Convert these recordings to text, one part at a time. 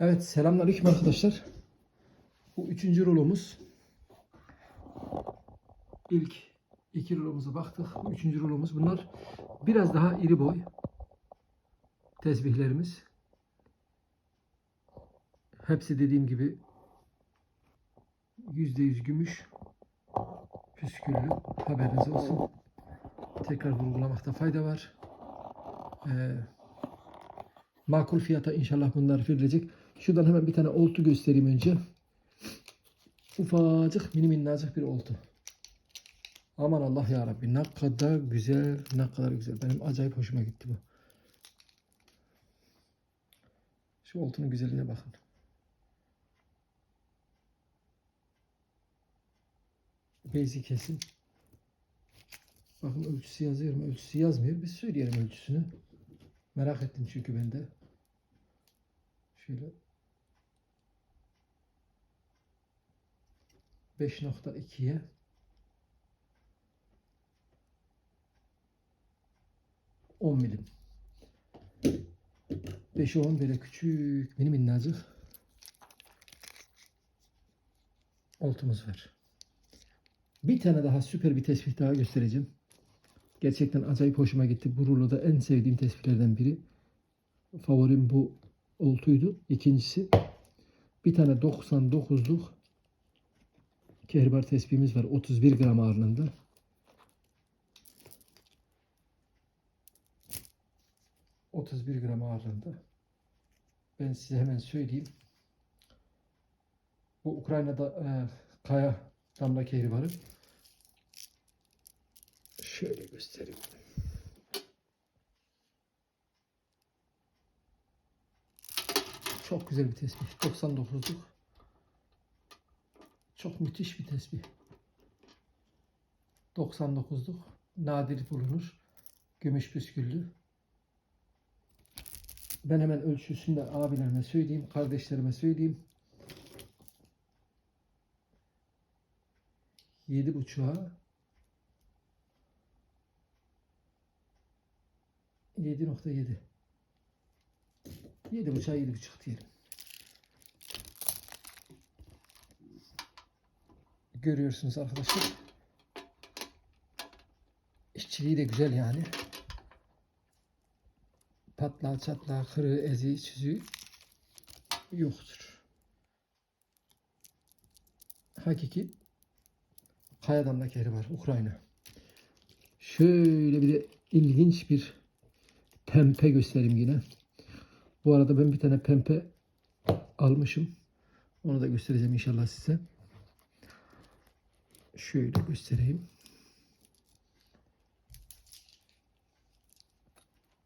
Evet selamünaleyküm arkadaşlar. Bu üçüncü rolomuz. İlk iki rolomuza baktık. Bu üçüncü rolomuz. Bunlar biraz daha iri boy tesbihlerimiz. Hepsi dediğim gibi yüzde yüz gümüş püsküllü haberiniz olsun. Tekrar vurgulamakta fayda var. Ee, makul fiyata inşallah bunlar verilecek. Şuradan hemen bir tane oltu göstereyim önce. Ufacık mini minnacık bir oltu. Aman Allah ya Rabbi ne kadar güzel ne kadar güzel. Benim acayip hoşuma gitti bu. Şu oltunun güzelliğine bakın. Basic kesim. Bakın ölçüsü yazıyor mu? Ölçüsü yazmıyor. Biz söyleyelim ölçüsünü. Merak ettim çünkü ben de. Şöyle 5.2'ye on milim. 5'e 10 böyle küçük mini minnacık oltumuz var. Bir tane daha süper bir tespih daha göstereceğim. Gerçekten acayip hoşuma gitti. Bu ruloda en sevdiğim tespihlerden biri. Favorim bu oltuydu. İkincisi bir tane 99'luk kehribar tespihimiz var. 31 gram ağırlığında. ...31 gram ağırlığında. Ben size hemen söyleyeyim. Bu Ukrayna'da e, kaya damla kehribarı. Şöyle göstereyim. Çok güzel bir tesbih. 99'luk. Çok müthiş bir tesbih. 99'luk. Nadir bulunur. Gümüş püsküllü. Ben hemen ölçüsünü de abilerime söyleyeyim. Kardeşlerime söyleyeyim. 7.5'a 7.7 7 buçuğa 7 buçuk diyelim. Görüyorsunuz arkadaşlar. İşçiliği de güzel yani. Patlağı çatlağı kırığı eziği çiziği yoktur. Hakiki kayadan da keri var Ukrayna. Şöyle bir de ilginç bir pempe göstereyim yine. Bu arada ben bir tane pempe almışım. Onu da göstereceğim inşallah size. Şöyle göstereyim.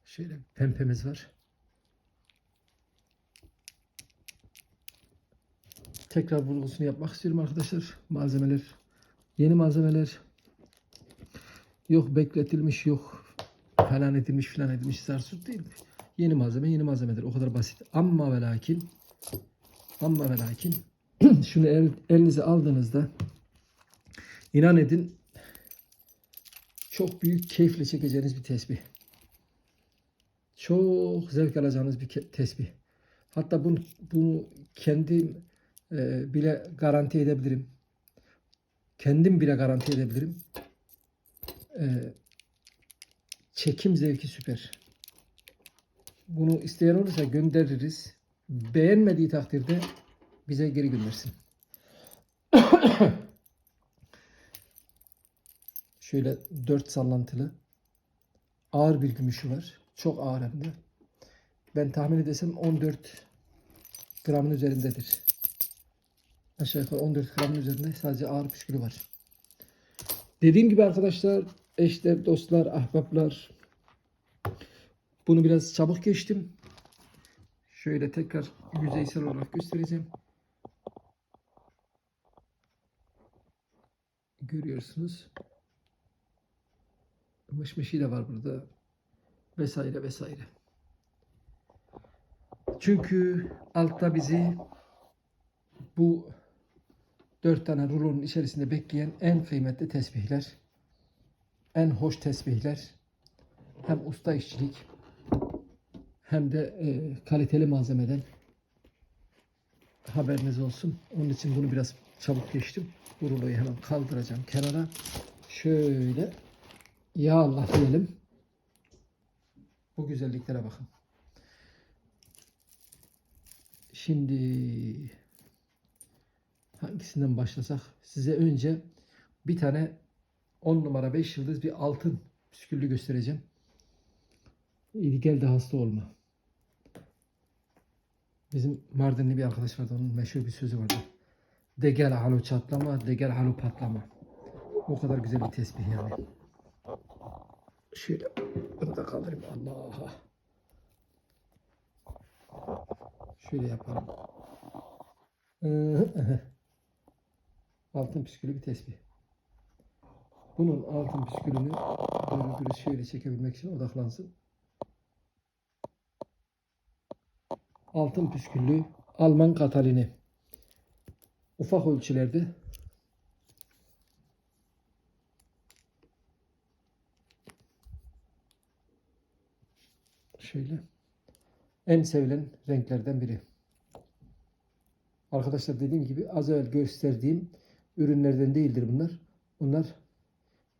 Şöyle pempemiz var. Tekrar vurgusunu yapmak istiyorum arkadaşlar. Malzemeler, yeni malzemeler. Yok bekletilmiş, yok falan edilmiş filan edilmiş zarsut değil. Yeni malzeme yeni malzemedir. O kadar basit. Ama ve lakin ama ve lakin şunu el, elinize aldığınızda inan edin çok büyük keyifle çekeceğiniz bir tesbih. Çok zevk alacağınız bir tesbih. Hatta bunu, bunu kendim e, bile garanti edebilirim. Kendim bile garanti edebilirim. E, çekim zevki süper. Bunu isteyen olursa göndeririz. Beğenmediği takdirde bize geri göndersin. Şöyle dört sallantılı. Ağır bir gümüşü var. Çok ağır hem de. Ben tahmin edesem 14 gramın üzerindedir. Aşağı yukarı 14 gramın üzerinde sadece ağır püskülü var. Dediğim gibi arkadaşlar, eşler, dostlar, ahbaplar, bunu biraz çabuk geçtim. Şöyle tekrar yüzeysel olarak göstereceğim. Görüyorsunuz. Mışmışı da var burada. Vesaire vesaire. Çünkü altta bizi bu dört tane rulonun içerisinde bekleyen en kıymetli tesbihler, en hoş tesbihler, hem usta işçilik, hem de e, kaliteli malzemeden Haberiniz olsun. Onun için bunu biraz çabuk geçtim. Bu ruloyu hemen kaldıracağım kenara. Şöyle ya Allah diyelim. Bu güzelliklere bakın. Şimdi hangisinden başlasak? Size önce bir tane 10 numara 5 yıldız bir altın püsküllü göstereceğim. İyi gel de hasta olma. Bizim Mardinli bir arkadaş vardı. Onun meşhur bir sözü vardı. De gel çatlama, de gel patlama. O kadar güzel bir tesbih yani. Şöyle bunu da kaldırayım. Allah'a. Şöyle yapalım. Altın püskülü bir tesbih. Bunun altın püskülünü böyle şöyle çekebilmek için odaklansın. Altın püsküllü Alman Katalini. Ufak ölçülerde şöyle en sevilen renklerden biri. Arkadaşlar dediğim gibi az evvel gösterdiğim ürünlerden değildir bunlar. Bunlar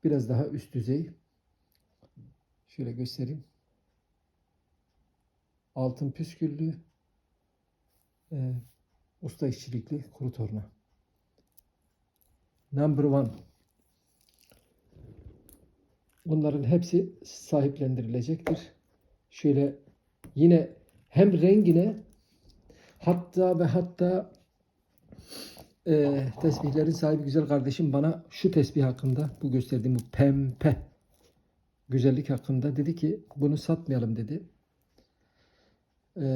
biraz daha üst düzey. Şöyle göstereyim. Altın püsküllü e, usta işçilikli kuru torna. Number one. Bunların hepsi sahiplendirilecektir. Şöyle yine hem rengine hatta ve hatta e, tesbihlerin sahibi güzel kardeşim bana şu tesbih hakkında bu gösterdiğim bu pempe güzellik hakkında dedi ki bunu satmayalım dedi. E,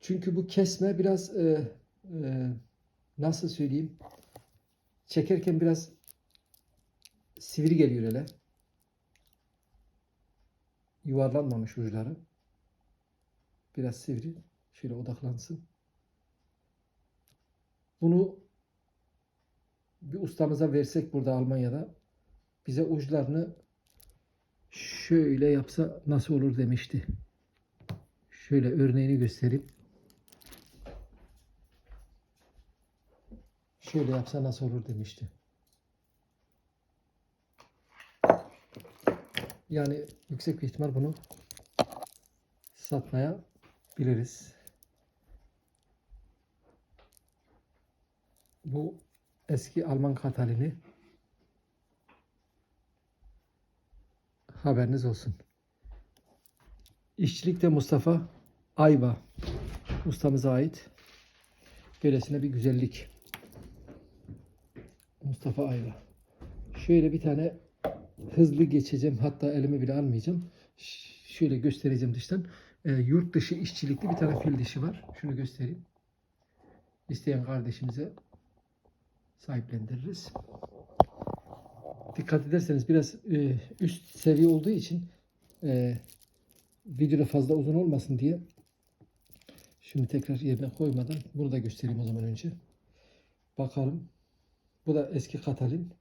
çünkü bu kesme biraz e, e, nasıl söyleyeyim çekerken biraz sivri geliyor hele. Yuvarlanmamış uçları. Biraz sivri. Şöyle odaklansın. Bunu bir ustamıza versek burada Almanya'da bize uçlarını şöyle yapsa nasıl olur demişti. Şöyle örneğini göstereyim. Şöyle yapsa nasıl olur demişti. Yani yüksek bir ihtimal bunu satmaya biliriz. Bu eski Alman Katalini haberiniz olsun. İşçilikte Mustafa Ayba ustamıza ait. Böylesine bir güzellik. Mustafa Ayba. Şöyle bir tane hızlı geçeceğim. Hatta elimi bile almayacağım. Şöyle göstereceğim dıştan. Ee, yurt dışı işçilikli bir tane fil dişi var. Şunu göstereyim. İsteyen kardeşimize sahiplendiririz. Dikkat ederseniz biraz e, üst seviye olduğu için e, videoda fazla uzun olmasın diye şunu tekrar yerine koymadan bunu da göstereyim o zaman önce. Bakalım. Bu da eski Katalin.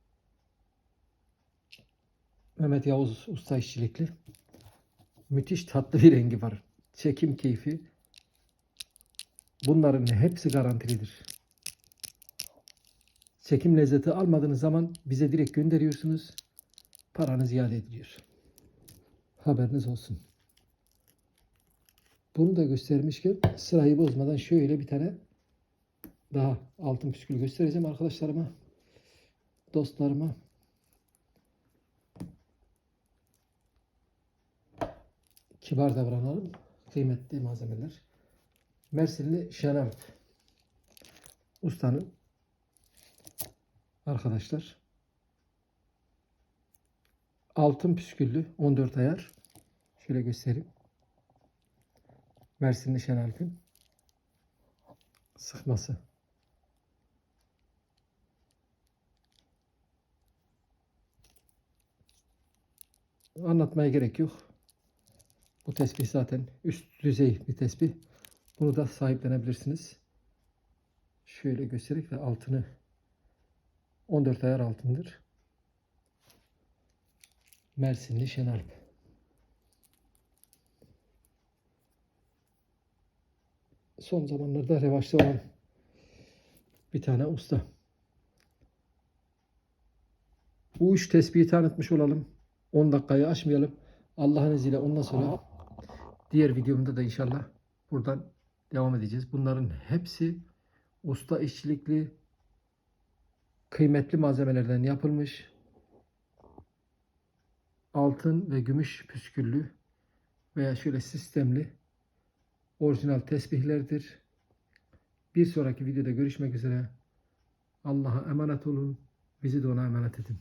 Mehmet Yavuz usta işçilikli. Müthiş tatlı bir rengi var. Çekim keyfi. Bunların hepsi garantilidir. Çekim lezzeti almadığınız zaman bize direkt gönderiyorsunuz. Paranız iade ediliyor. Haberiniz olsun. Bunu da göstermişken sırayı bozmadan şöyle bir tane daha altın püskül göstereceğim arkadaşlarıma, dostlarıma. Kibar davranalım. Kıymetli malzemeler. Mersinli Şenalt. Ustanın arkadaşlar altın püsküllü 14 ayar. Şöyle göstereyim. Mersinli Şenalp'in sıkması. Anlatmaya gerek yok. Bu tespih zaten üst düzey bir tespih. Bunu da sahiplenebilirsiniz. Şöyle göstererek ve altını 14 ayar altındır. Mersinli Şenalp. Son zamanlarda revaçta olan bir tane usta. Bu üç tesbihi tanıtmış olalım. 10 dakikayı aşmayalım. Allah'ın izniyle ondan sonra diğer videomda da inşallah buradan devam edeceğiz. Bunların hepsi usta işçilikli kıymetli malzemelerden yapılmış. Altın ve gümüş püsküllü veya şöyle sistemli orijinal tesbihlerdir. Bir sonraki videoda görüşmek üzere. Allah'a emanet olun. Bizi de ona emanet edin.